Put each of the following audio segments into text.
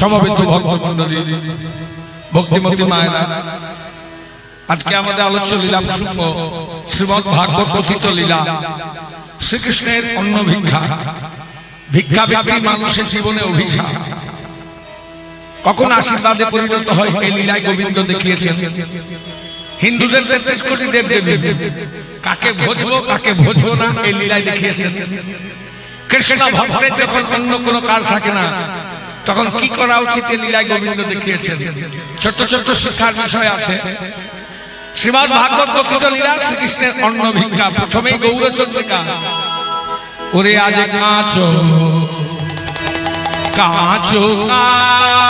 সমবেত ভক্তমন্ডলী ভক্তিমতী মায়েরা, আজকে আমাদের আলোচ্য লীলা শুনব শ্রীমদ ভাগবত কথিত লীলা, শ্রীকৃষ্ণের অন্ন ভিক্ষা ভিক্ষা ব্যক্তি মানুষের জীবনে অভিশাপ। কখন আশীর্বাদে পরিণত হয় এই লীলায় গোবিন্দ দেখিয়েছেন? হিন্দুদের তেত্রিশ কোটি দেব দেবী কাকে ভজবো কাকে ভজবো না এই লীলায় দেখিয়েছেন। কৃষ্ণ ভক্তের যখন অন্য কোনো কাজ থাকে না তখন কি করা উচিত লীলায় গোবিন্দ দেখিয়েছেন? ছোট্ট ছোট্ট শিক্ষার বিষয় আছে। শ্রীমৎ ভাগবত কথিত লীলা শ্রীকৃষ্ণের অন্ন ভিক্ষা প্রথমেই গৌরচন্দ্রিকা। ওরে আজ কাঁচো কাঁচো ও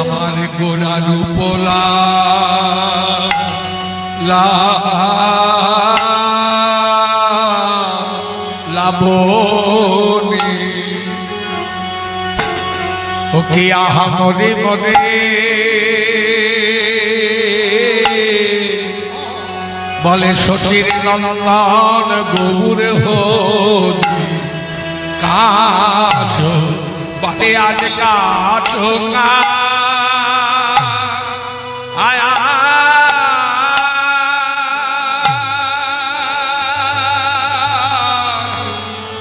আমার গোড়ালু পোলা লা লাবনি ও কি আহা মনে। বলে সচির নন্দন গৌর কাছ বলে আজ কাছ আয়া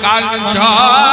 কাঞ্চন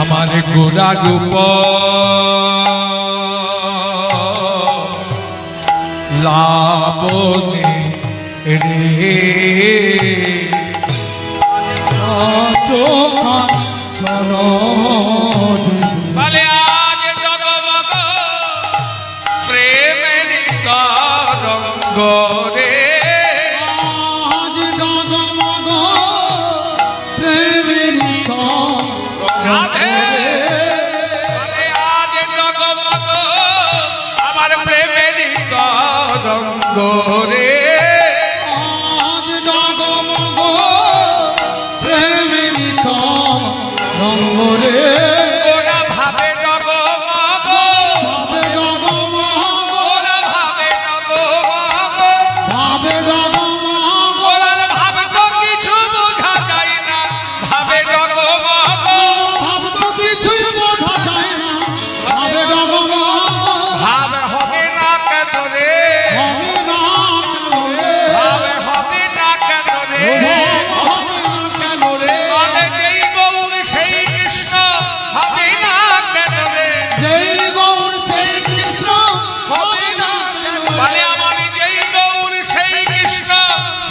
আমার গোড়া রূপ লাবনে রে। চোখান করে রঙ রে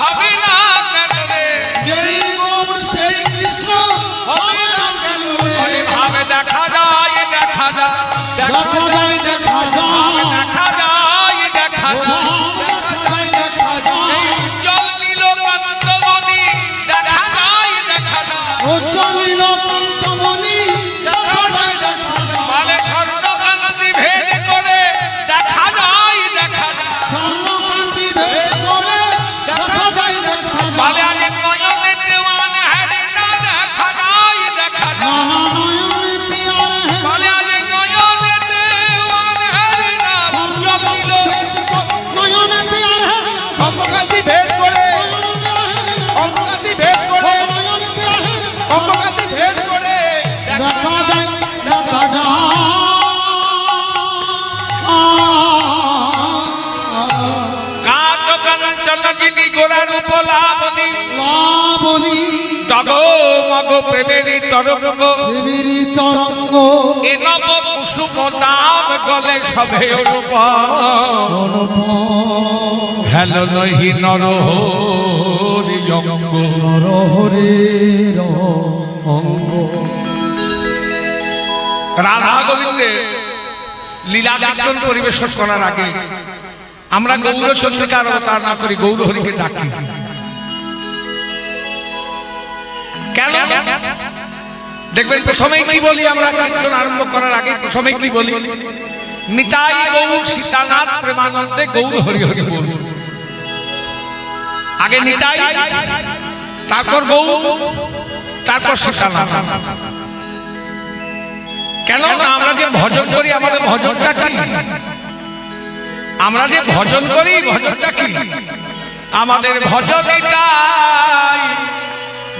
하비! লাবণী জগমগ প্রেমেরই তরঙ্গ। দেবীর তরঙ্গ। এ নব কুসুম দাম গলে সভে রূপ অনুপম হেল নহি নর হরি অঙ্গ। নরহরির অঙ্গ। রাধা গোবিন্দে লীলা কীর্তন পরিবেশন করার আগে আমরা গৌর চন্দ্রিকার অবতার না করি গৌর হরিকে ডাকি। কেন? দেখবেন, প্রথমেই কি বলি আমরা? কীর্তন আরম্ভ করার আগে প্রথমেই কি বলি? নিতাই গৌর সীতানাথ প্রেমানন্দে গৌর হরি হরি বল। আগে নিতাই, তারপর গৌর, তারপর সীতানাথ। কেন? আমরা যে ভজন করি, আমাদের ভজনটা কি? আমরা যে ভজন করি, ভজনটা কি? আমাদের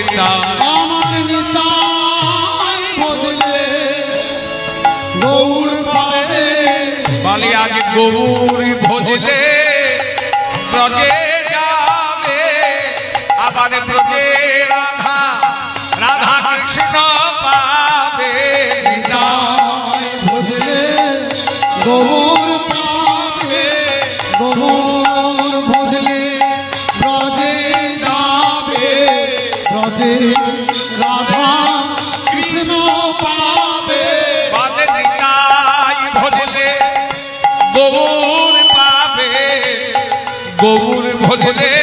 নিতাই আমার নিতাই ভজলে গৌর পাবে। বলে আজ গৌর ভজলে। ব্রজে গৌর ভজনে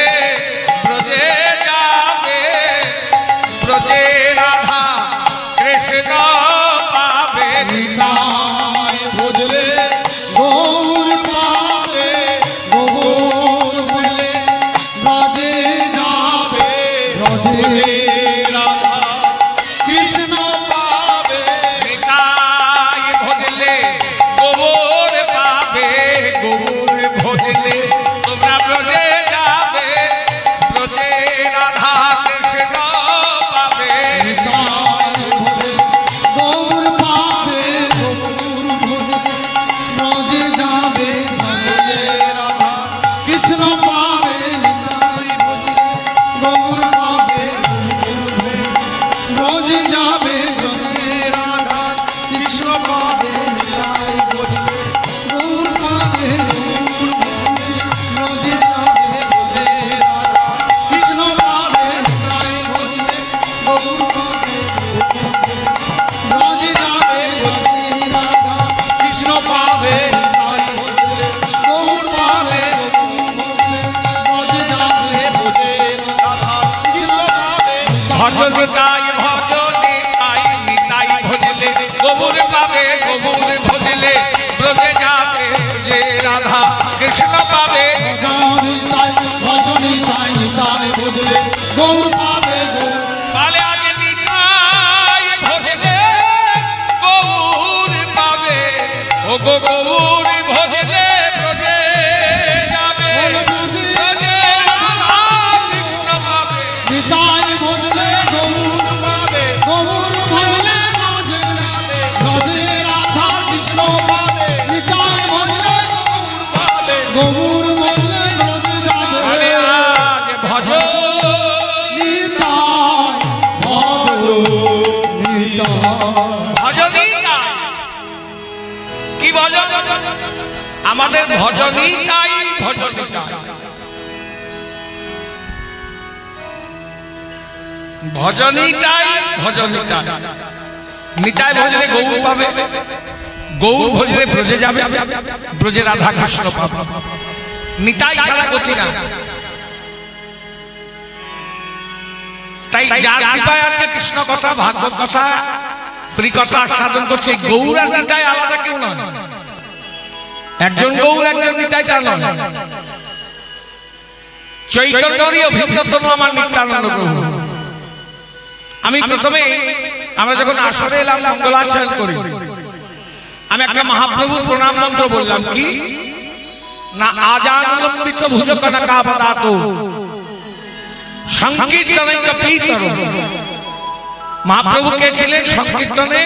রোজ যাবে ভজে রাধা কৃষ্ণ পাবে গোবর ভজলে ব্রজে যাবে যে রাধা। কৃষ্ণ পাবে ভজনী তাই তাই বুঝলে গৌর পাবে পালে আজ নিতাই ভজলে গৌর পাবে। ও গো ভজনই তাই ভজনই তাই। ভজনই তাই নিতাই ভজলে গৌর পাবে। গৌর ভজলে ব্রজে যাবে। ব্রজে রাধা কৃষ্ণ পাবে। নিতাই ছাড়া না তাই কৃষ্ণ কথা, ভাগবত কথা প্রিকথা সাধন করছে, গৌর নিতাই আলাদা কেউ নয়। একজন গৌর একজন নয় চৈতন্যরই অভিন্নতম আমার নিত্যানন্দ প্রভু আমি প্রথমে আমরা যখন আসরে এলাম, মঙ্গলাচরণ করি। আমি একটা মহাপ্রভুর প্রণাম মন্ত্র বললাম, কি? না আজানলম্বিত ভুজ কনকা পদাত সংকীর্তনে কপিতর মহাপ্রভু কে ছিলেন সংকীর্তনে